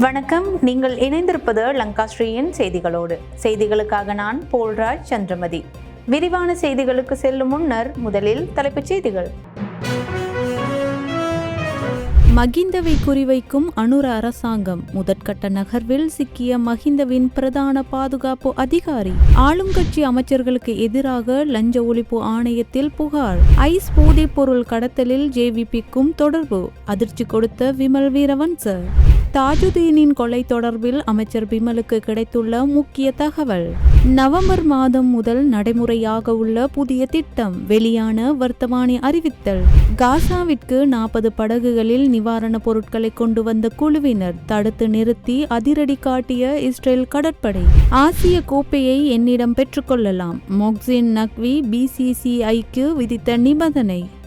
வணக்கம். நீங்கள் இணைந்திருப்பது லங்காஸ்ரீயின் செய்திகளோடு. செய்திகளுக்காக நான் போல்ராஜ் சந்திரமதி. விரிவான செய்திகளுக்கு செல்லும் முன்னர் முதலில் தலைப்புச் செய்திகள். மகிந்தவை குறிவைக்கும் அனுர அரசாங்கம். முதற்கட்ட நகர்வில் சிக்கிய மகிந்தவின் பிரதான பாதுகாப்பு அதிகாரி. ஆளும் கட்சி அமைச்சர்களுக்கு எதிராக லஞ்ச ஒழிப்பு ஆணையத்தில் புகார். ஐஸ் போதைப் பொருள் கடத்தலில் ஜேவிபிக்கும் தொடர்பு. அதிர்ச்சி கொடுத்த விமல் வீரவன்ச. தாஜுதீனின் கொலை தொடர்பில் அமைச்சர் பிமலுக்கு கிடைத்துள்ள முக்கிய தகவல். நவம்பர் மாதம் முதல் நடைமுறையாக உள்ள புதிய திட்டம் வெளியான வர்த்தமானி அறிவித்தல். காசாவிற்கு நாற்பது படகுகளில் நிவாரணப் பொருட்களை கொண்டு வந்த குழுவினர் தடுத்து நிறுத்தி அதிரடி காட்டிய இஸ்ரேல் கடற்படை. ஆசிய கோப்பையை என்னிடம் பெற்றுக்கொள்ளலாம் மொக்சின் நக்வி பிசிசிஐக்கு விதித்த நிபந்தனை.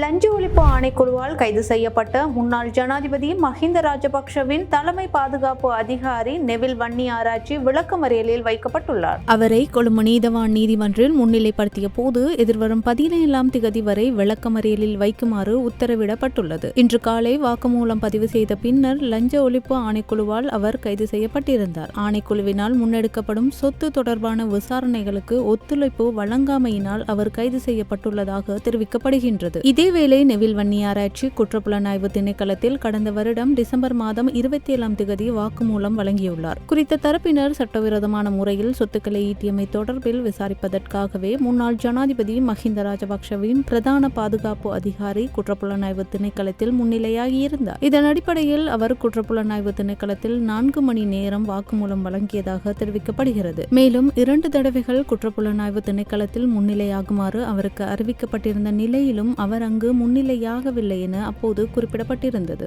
லஞ்ச ஒழிப்பு ஆணைக்குழுவால் கைது செய்யப்பட்ட முன்னாள் ஜனாதிபதி மஹிந்த ராஜபக்ஷவின் தலைமை பாதுகாப்பு அதிகாரி நெவில் வன்னி ஆராய்ச்சி விளக்கமறியலில் வைக்கப்பட்டுள்ளார். அவரை கொழும்பு நீதவான் நீதிமன்றில் முன்னிலைப்படுத்திய போது எதிர்வரும் பதினேழாம் திகதி வரை விளக்கமறியலில் வைக்குமாறு உத்தரவிடப்பட்டுள்ளது. இன்று காலை வாக்குமூலம் பதிவு செய்த பின்னர் லஞ்ச ஒழிப்பு ஆணைக்குழுவால் அவர் கைது செய்யப்பட்டிருந்தார். ஆணைக்குழுவினால் முன்னெடுக்கப்படும் சொத்து தொடர்பான விசாரணைகளுக்கு ஒத்துழைப்பு வழங்காமையினால் அவர் கைது செய்யப்பட்டுள்ளதாக தெரிவிக்கப்படுகின்றது. இதேவேளை நெவில் வன்னியாராய்ச்சி குற்றப்புலனாய்வு திணைக்களத்தில் கடந்த வருடம் டிசம்பர் மாதம் இருபத்தி ஏழாம் திகதி வாக்குமூலம் வழங்கியுள்ளார். குறித்த தரப்பினர் சட்டவிரோதமான முறையில் சொத்துக்களை ஈட்டியமை தொடர்பில் விசாரிப்பதற்காகவே முன்னாள் ஜனாதிபதி மஹிந்த ராஜபக்ஷவின் பிரதான பாதுகாப்பு அதிகாரி குற்றப்புலனாய்வு திணைக்களத்தில் முன்னிலையாகியிருந்தார். இதன் அடிப்படையில் அவர் குற்றப்புலனாய்வு திணைக்களத்தில் நான்கு மணி நேரம் வாக்குமூலம் வழங்கியதாக தெரிவிக்கப்படுகிறது. மேலும் இரண்டு தடவைகள் குற்றப்புலனாய்வு திணைக்களத்தில் முன்னிலையாகுமாறு அவருக்கு அறிவிக்கப்பட்டிருந்த நிலையிலும் அவர் அங்கு முன்னிலையாகவில்லை என அப்போது குறிப்பிடப்பட்டிருந்தது.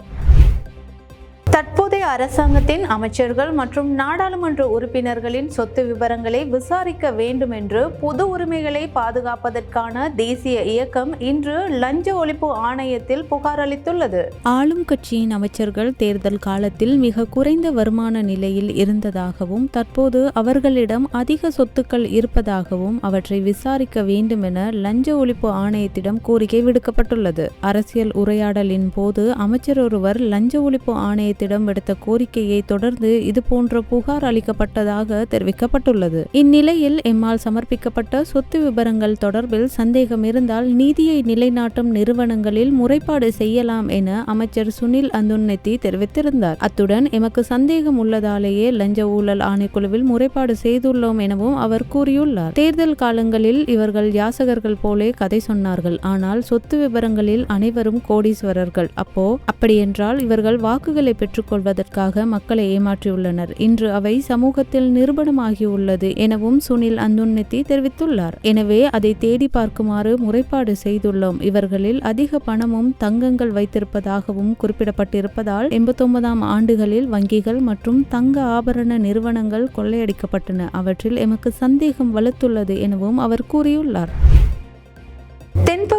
தற்போதைய அரசாங்கத்தின் அமைச்சர்கள் மற்றும் நாடாளுமன்ற உறுப்பினர்களின் சொத்து விவரங்களை விசாரிக்க வேண்டும் என்று பொது உரிமைகளை பாதுகாப்பதற்கான தேசிய இயக்கம் இன்று லஞ்ச ஒழிப்பு ஆணையத்தில் புகார் அளித்துள்ளது. ஆளும் கட்சியின் அமைச்சர்கள் தேர்தல் காலத்தில் மிக குறைந்த வருமான நிலையில் இருந்ததாகவும் தற்போது அவர்களிடம் அதிக சொத்துக்கள் இருப்பதாகவும் அவற்றை விசாரிக்க வேண்டும் என லஞ்ச ஒழிப்பு ஆணையத்திடம் கோரிக்கை விடுக்கப்பட்டுள்ளது. அரசியல் உரையாடலின் போது அமைச்சர் ஒருவர் லஞ்ச ஒழிப்பு ஆணையத்தில் ஆணையத்திடம் விடுத்த கோரிக்கையை தொடர்ந்து இதுபோன்ற புகார் அளிக்கப்பட்டதாக தெரிவிக்கப்பட்டுள்ளது. இந்நிலையில் எம்மால் சமர்ப்பிக்கப்பட்ட சொத்து விவரங்கள் தொடர்பில் சந்தேகம் இருந்தால் நீதியை நிலைநாட்டும் நிறுவனங்களில் முறைப்பாடு செய்யலாம் என அமைச்சர் சுனில் அந்துன்னெத்தி தெரிவித்திருந்தார். அத்துடன் எமக்கு சந்தேகம் உள்ளதாலேயே லஞ்ச ஊழல் ஆணைக்குழுவில் முறைப்பாடு செய்துள்ளோம் எனவும் அவர் கூறியுள்ளார். தேர்தல் காலங்களில் இவர்கள் யாசகர்கள் போலே கதை சொன்னார்கள். ஆனால் சொத்து விவரங்களில் அனைவரும் கோடீஸ்வரர்கள். அப்போ அப்படியென்றால் இவர்கள் வாக்குகளை பெற்று பெற்றுக்கொள்வதற்காக மக்களை ஏமாற்றியுள்ளனர். இன்று அவை சமூகத்தில் நிரூபணமாகியுள்ளது எனவும் சுனில் அந்துன்னித்தி தெரிவித்துள்ளார். எனவே அதை தேடி பார்க்குமாறு முறைப்பாடு செய்துள்ளோம். இவர்களில் அதிக பணமும் தங்கங்கள் வைத்திருப்பதாகவும் குறிப்பிடப்பட்டிருப்பதால் எண்பத்தொன்பதாம் ஆண்டுகளில் வங்கிகள் மற்றும் தங்க ஆபரண நிறுவனங்கள் கொள்ளையடிக்கப்பட்டன. அவற்றில் எமக்கு சந்தேகம் வலுத்துள்ளது எனவும் அவர் கூறியுள்ளார்.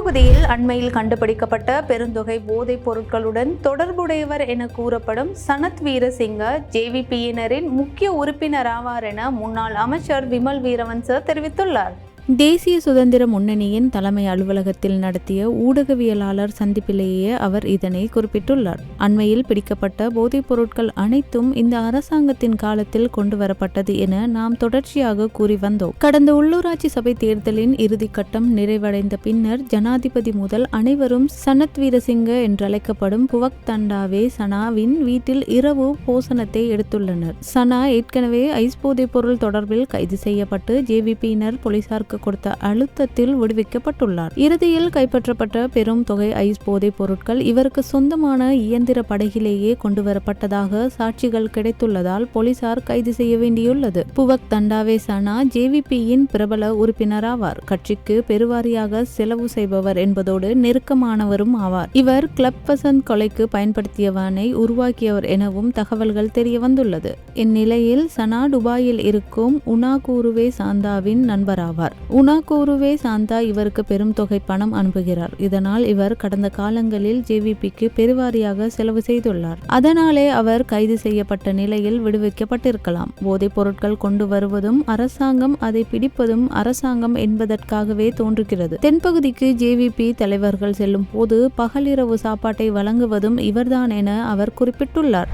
பகுதியில் அண்மையில் கண்டுபிடிக்கப்பட்ட பெருந்தொகை போதைப் பொருட்களுடன் தொடர்புடையவர் என கூறப்படும் சனத் வீரசிங்க ஜேவிபியினரின் முக்கிய உறுப்பினராவார் என முன்னாள் அமைச்சர் விமல் வீரவன்ச தெரிவித்துள்ளார். தேசிய சுதந்திர முன்னணியின் தலைமை அலுவலகத்தில் நடத்திய ஊடகவியலாளர் சந்திப்பிலேயே அவர் இதனை குறிப்பிட்டுள்ளார். அண்மையில் பிடிக்கப்பட்ட போதைப் பொருட்கள் அனைத்தும் இந்த அரசாங்கத்தின் காலத்தில் கொண்டு வரப்பட்டது என நாம் தொடர்ச்சியாக கூறி வந்தோம். கடந்த உள்ளூராட்சி சபை தேர்தலின் இறுதிக்கட்டம் நிறைவடைந்த பின்னர் ஜனாதிபதி முதல் அனைவரும் சனத் வீரசிங்க என்றழைக்கப்படும் புவக் தண்டாவே சனாவின் வீட்டில் இரவு போசனத்தை எடுத்துள்ளனர். சனா ஏற்கனவே ஐஸ் போதைப் பொருள் தொடர்பில் கைது செய்யப்பட்டு ஜேவிபியினர் போலீசாருக்கு கொடுத்த அழுத்தத்தில் விடுவிக்கப்பட்டுள்ளார். இறுதியில் கைப்பற்றப்பட்ட பெரும் தொகை ஐஸ் போதைப் பொருட்கள் இவருக்கு சொந்தமான இயந்திர படகிலேயே கொண்டுவரப்பட்டதாக சாட்சிகள் கிடைத்துள்ளதால் போலீசார் கைது செய்ய வேண்டியுள்ளது. புவக் தண்டாவே சனா ஜேவிபியின் பிரபல உறுப்பினராவார். கட்சிக்கு பெருவாரியாக செலவு செய்பவர் என்பதோடு நெருக்கமானவரும் ஆவார். இவர் கிளப் வசந்த் கொலைக்கு பயன்படுத்தியவனை உருவாக்கியவர் எனவும் தகவல்கள் தெரிய வந்துள்ளது. இந்நிலையில் சனா துபாயில் இருக்கும் உனாகூருவே சாந்தாவின் நண்பராவார். உனாகோருவே சாந்தா இவருக்கு பெரும் தொகை பணம் அனுப்புகிறார். இதனால் இவர் கடந்த காலங்களில் ஜேவிபிக்கு பெருவாரியாக செலவு செய்துள்ளார். அதனாலே அவர் கைது செய்யப்பட்ட நிலையில் விடுவிக்கப்பட்டிருக்கலாம். போதைப் பொருட்கள் கொண்டு வருவதும் அரசாங்கம் அதை பிடிப்பதும் அரசாங்கம் என்பதற்காகவே தோன்றுகிறது. தென்பகுதிக்கு ஜேவிபி தலைவர்கள் செல்லும் போது பகலிரவு சாப்பாட்டை வழங்குவதும் இவர்தான் என அவர் குறிப்பிட்டுள்ளார்.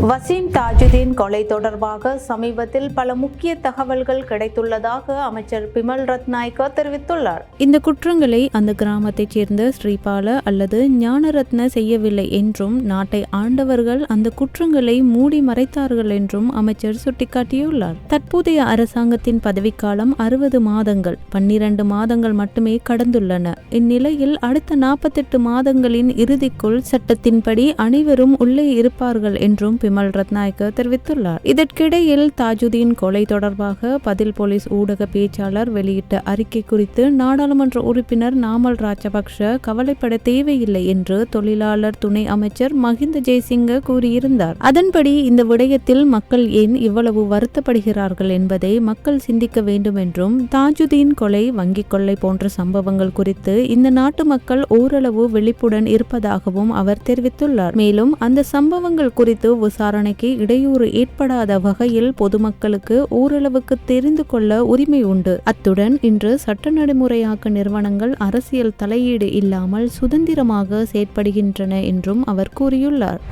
வசீம் தாஜுதீன் கொலை தொடர்பாக சமீபத்தில் பல முக்கிய தகவல்கள் கிடைத்துள்ளதாக அமைச்சர் பிமல் ரத்நாயக்க தெரிவித்துள்ளார். இந்த குற்றங்களை அந்த கிராமத்தைச் சேர்ந்த ஸ்ரீபால அல்லது ஞானரத்ன செய்யவில்லை என்றும் நாட்டை ஆண்டவர்கள் அந்த குற்றங்களை மூடி மறைத்தார்கள் என்றும் அமைச்சர் சுட்டிக்காட்டியுள்ளார். தற்போதைய அரசாங்கத்தின் பதவிக்காலம் அறுபது மாதங்கள் பன்னிரண்டு மாதங்கள் மட்டுமே கடந்துள்ளன. இந்நிலையில் அடுத்த நாற்பத்தெட்டு மாதங்களின் இறுதிக்குள் சட்டத்தின்படி அனைவரும் உள்ளே இருப்பார்கள் என்றும் விமல் ரத்நாயக்க தெரிவித்துள்ளார். இதற்கிடையில் தாஜுதீன் கொலை தொடர்பாக பதில் போலீஸ் ஊடக பேச்சாளர் வெளியிட்ட அறிக்கை குறித்து நாடாளுமன்ற உறுப்பினர் நாமல் ராஜபக்ஷ கவலைப்பட தேவையில்லை என்று தொழிலாளர் துணை அமைச்சர் மஹிந்த ஜெய்சிங்க கூறியிருந்தார். அதன்படி இந்த விடயத்தில் மக்கள் ஏன் இவ்வளவு வருத்தப்படுகிறார்கள் என்பதை மக்கள் சிந்திக்க வேண்டும் என்றும் தாஜுதீன் கொலை வங்கிக் கொள்ளை போன்ற சம்பவங்கள் குறித்து இந்த நாட்டு மக்கள் ஓரளவு விழிப்புடன் இருப்பதாகவும் அவர் தெரிவித்துள்ளார். மேலும் அந்த சம்பவங்கள் குறித்து விசாரணைக்கு இடையூறு ஏற்படாத வகையில் பொதுமக்களுக்கு ஓரளவுக்கு தெரிந்து கொள்ள உரிமை உண்டு. அத்துடன் இன்று சட்ட நடைமுறையாக்க நிறுவனங்கள் அரசியல் தலையீடு இல்லாமல் சுதந்திரமாக செயற்படுகின்றன என்றும் அவர் கூறியுள்ளார்.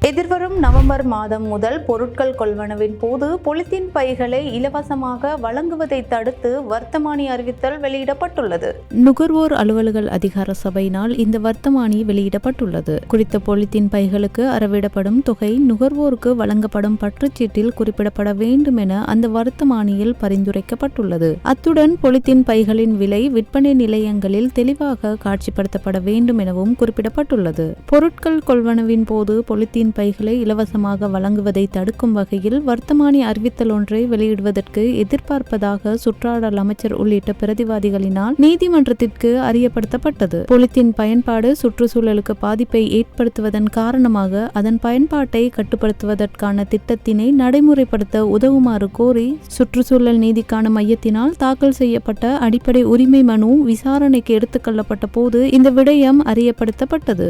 எதிர்வரும் நவம்பர் மாதம் முதல் பொருட்கள் கொள்வனவின் போது பொலித்தீன் பைகளை இலவசமாக வழங்குவதை தடுத்து வர்த்தமானி அறிவித்தல் வெளியிடப்பட்டுள்ளது. நுகர்வோர் அலுவல்கள் அதிகார சபையினால் இந்த வர்த்தமானி வெளியிடப்பட்டுள்ளது. குறித்த பொலித்தீன் பைகளுக்கு அறவிடப்படும் தொகை நுகர்வோருக்கு வழங்கப்படும் பற்றுச்சீட்டில் குறிப்பிடப்பட வேண்டும் என அந்த வர்த்தமானியில் பரிந்துரைக்கப்பட்டுள்ளது. அத்துடன் பொலித்தீன் பைகளின் விலை விற்பனை நிலையங்களில் தெளிவாக காட்சிப்படுத்தப்பட வேண்டும் எனவும் குறிப்பிடப்பட்டுள்ளது. பொருட்கள் கொள்வனவின் போது பொலித்தீன் பைகளை இலவசமாக வழங்குவதை தடுக்கும் வகையில் வர்த்தமானி அறிவித்தல் ஒன்றை வெளியிடுவதற்கு எதிர்பார்ப்பதாக சுற்றாடல் அமைச்சர் உள்ளிட்ட பிரதிவாதிகளினால் நீதிமன்றத்திற்கு அறியப்படுத்தப்பட்டது. பொலித்தீன் பயன்பாடு சுற்றுச்சூழலுக்கு பாதிப்பை ஏற்படுத்துவதன் காரணமாக அதன் பயன்பாட்டை கட்டுப்படுத்துவதற்கான திட்டத்தினை நடைமுறைப்படுத்த உதவுமாறு கோரி சுற்றுச்சூழல் நீதிக்கான மையத்தினால் தாக்கல் செய்யப்பட்ட அடிப்படை உரிமை மனு விசாரணைக்கு எடுத்துக்கொள்ளப்பட்ட போது இந்த விடயம் அறியப்படுத்தப்பட்டது.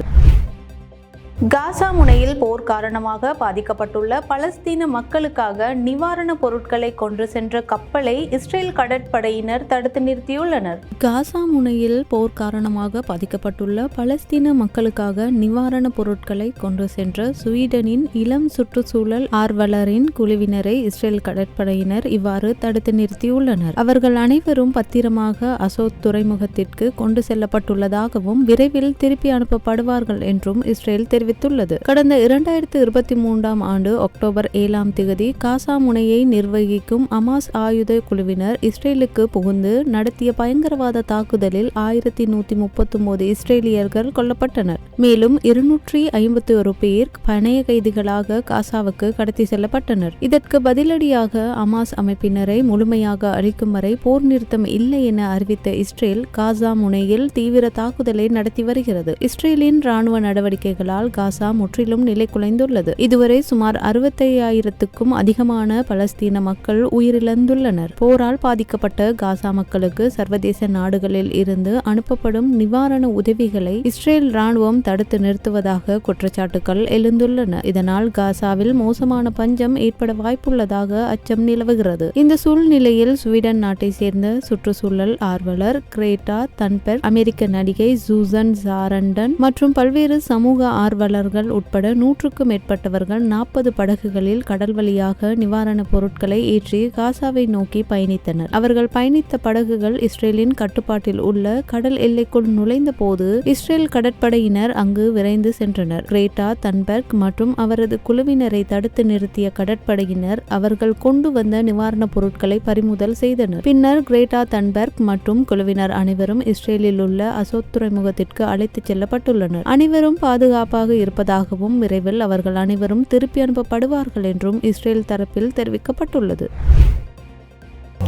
காசா முனையில் போர் காரணமாக பாதிக்கப்பட்டுள்ள பலஸ்தீன மக்களுக்காக நிவாரணப் பொருட்களை கொண்டு சென்ற கப்பலை இஸ்ரேல் கடற்படையினர் தடுத்து நிறுத்தியுள்ளனர். காசா முனையில் போர் காரணமாக பாதிக்கப்பட்டுள்ள பலஸ்தீன மக்களுக்காக நிவாரணப் பொருட்களை கொண்டு சென்ற ஸ்வீடனின் இளம் சுற்றுச்சூழல் ஆர்வலரின் குழுவினரை இஸ்ரேல் கடற்படையினர் இவ்வாறு தடுத்து நிறுத்தியுள்ளனர். அவர்கள் அனைவரும் பத்திரமாக அசோத் துறைமுகத்திற்கு கொண்டு செல்லப்பட்டுள்ளதாகவும் விரைவில் திருப்பி அனுப்பப்படுவார்கள் என்றும் இஸ்ரேல் தெரிவித்துள்ளது. கடந்த இரண்டாயிரத்து இருபத்தி மூன்றாம் ஆண்டு அக்டோபர் ஏழாம் திகதி காசா முனையை நிர்வகிக்கும் அமாஸ் ஆயுத குழுவினர் இஸ்ரேலுக்கு புகுந்து நடத்திய பயங்கரவாத தாக்குதலில் ஆயிரத்தி நூத்தி முப்பத்தி இஸ்ரேலியர்கள் கொல்லப்பட்டனர். மேலும் இருநூற்றி ஐம்பத்தி ஒரு பேர் பணைய கைதிகளாக காசாவுக்கு கடத்தி செல்லப்பட்டனர். இதற்கு பதிலடியாக அமாஸ் அமைப்பினரை முழுமையாக அழிக்கும் வரை போர் நிறுத்தம் இல்லை என அறிவித்த இஸ்ரேல் காசா முனையில் தீவிர தாக்குதலை நடத்தி வருகிறது. இஸ்ரேலின் ராணுவ நடவடிக்கைகளால் காசா முற்றிலும் நிலை குலைந்துள்ளது. இதுவரை சுமார் அறுபத்தையாயிரத்துக்கும் அதிகமான பலஸ்தீன மக்கள் உயிரிழந்துள்ளனர். போரால் பாதிக்கப்பட்ட காசா மக்களுக்கு சர்வதேச நாடுகளில் இருந்து அனுப்பப்படும் நிவாரண உதவிகளை இஸ்ரேல் ராணுவம் தடுத்து நிறுத்துவதாக குற்றச்சாட்டுகள் எழுந்துள்ளன. இதனால் காசாவில் மோசமான பஞ்சம் ஏற்பட வாய்ப்புள்ளதாக அச்சம் நிலவுகிறது. இந்த சூழ்நிலையில் ஸ்வீடன் நாட்டை சேர்ந்த சுற்றுச்சூழல் ஆர்வலர் கிரேட்டா தன்பெர் அமெரிக்க நடிகை சூசன் சாரண்டன் மற்றும் பல்வேறு சமூக ஆர்வலர்கள் உட்பட நூற்றுக்கும் மேற்பட்டவர்கள் நாற்பது படகுகளில் கடல் வழியாக நிவாரணப் பொருட்களை ஏற்றி காசாவை நோக்கி பயணித்தனர். அவர்கள் பயணித்த படகுகள் இஸ்ரேலின் கட்டுப்பாட்டில் உள்ள கடல் எல்லைக்குள் நுழைந்த போது இஸ்ரேல் கடற்படையினர் அங்கு விரைந்து சென்றனர். கிரேட்டா தன்பர்க் மற்றும் அவரது குழுவினரை தடுத்து நிறுத்திய கடற்படையினர் அவர்கள் கொண்டு வந்த நிவாரணப் பொருட்களை பறிமுதல் செய்தனர். பின்னர் கிரேட்டா தன்பர்க் மற்றும் குழுவினர் அனைவரும் இஸ்ரேலில் உள்ள அசோத் துறைமுகத்திற்கு அழைத்துச் செல்லப்பட்டுள்ளனர். அனைவரும் பாதுகாப்பாக இருப்பதாகவும் விரைவில் அவர்கள் அனைவரும் திருப்பி அனுப்பப்படுவார்கள் என்றும் இஸ்ரேல் தரப்பில் தெரிவிக்கப்பட்டுள்ளது.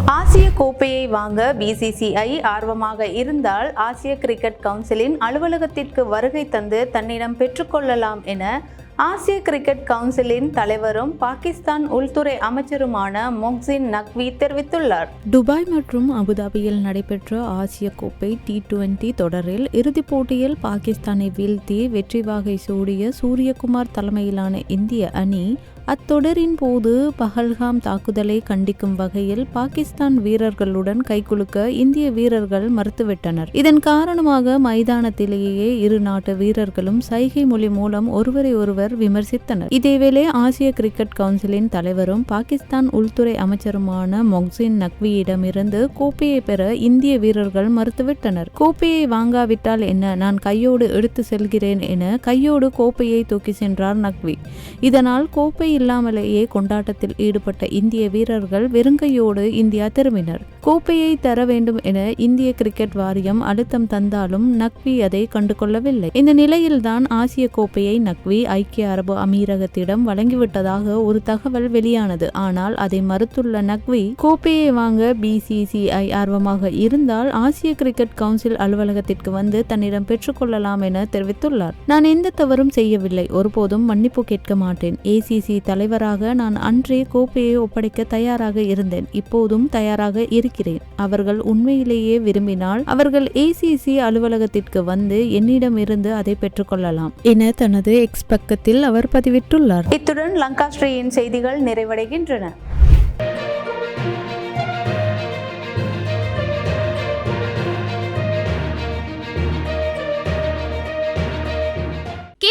ஆசிய கோப்பையை வாங்க பிசிசிஐ ஆர்வமாக இருந்தால் ஆசிய கிரிக்கெட் கவுன்சிலின் அலுவலகத்திற்கு வருகை தந்து தன்னிடம் பெற்றுக்கொள்ளலாம் என ஆசிய கிரிக்கெட் கவுன்சிலின் தலைவரும் பாகிஸ்தான் உள்துறை அமைச்சருமான மொக்சின் நக்வி தெரிவித்துள்ளார். துபாய் மற்றும் அபுதாபியில் நடைபெற்ற ஆசிய கோப்பை டி டுவெண்டி தொடரில் இறுதிப் போட்டியில் பாகிஸ்தானை வீழ்த்தி வெற்றி வாகை சூடிய சூரியகுமார் தலைமையிலான இந்திய அணி அத்தொடரின் போது பஹல்காம் தாக்குதலை கண்டிக்கும் வகையில் பாகிஸ்தான் வீரர்களுடன் கைகுலுக்க இந்திய வீரர்கள் மறுத்துவிட்டனர். இதன் காரணமாக மைதானத்திலேயே இரு நாட்டு வீரர்களும் சைகை மொழி மூலம் ஒருவரை ஒருவர் விமர்சித்தனர். இதேவேளை ஆசிய கிரிக்கெட் கவுன்சிலின் தலைவரும் பாகிஸ்தான் உள்துறை அமைச்சருமான மொக்சின் நக்வியிடமிருந்து கோப்பையை பெற இந்திய வீரர்கள் மறுத்துவிட்டனர். கோப்பையை வாங்காவிட்டால் என்ன? நான் கையோடு எடுத்து செல்கிறேன் என கையோடு கோப்பையை தூக்கி சென்றார் நக்வி. இதனால் கோப்பை இல்லாமலேயே கொண்டாட்டத்தில் ஈடுபட்ட இந்திய வீரர்கள் வெறுங்கையோடு இந்தியா திரும்பினர். கோப்பையை தர வேண்டும் என இந்திய கிரிக்கெட் வாரியம் அழுத்தம் தந்தாலும் நக்வி அதை கண்டுகொள்ளவில்லை. இந்த நிலையில்தான் ஆசிய கோப்பையை நக்வி ஐக்கிய அரபு அமீரகத்திடம் வழங்கிவிட்டதாக ஒரு தகவல் வெளியானது. ஆனால் அதை மறுத்துள்ள நக்வி கோப்பையை வாங்க பிசிசிஐ ஆர்வமாக இருந்தால் ஆசிய கிரிக்கெட் கவுன்சில் அலுவலகத்திற்கு வந்து தன்னிடம் பெற்றுக்கொள்ளலாம் என தெரிவித்துள்ளார். நான் எந்த தவறும் செய்யவில்லை. ஒருபோதும் மன்னிப்பு கேட்க மாட்டேன். ஏசிசி தலைவராக நான் அன்றே கோப்பையை ஒப்படைக்க தயாராக இருந்தேன். இப்போதும் தயாராக இருக்கிறேன். அவர்கள் உண்மையிலேயே விரும்பினால் அவர்கள் ஏசிசி அலுவலகத்திற்கு வந்து என்னிடமிருந்து அதை பெற்றுக்கொள்ளலாம். என தனது எக்ஸ் பக்கத்தில் அவர் பதிவிட்டுள்ளார். இத்துடன் லங்காஸ்ரீயின் செய்திகள் நிறைவடைகின்றன.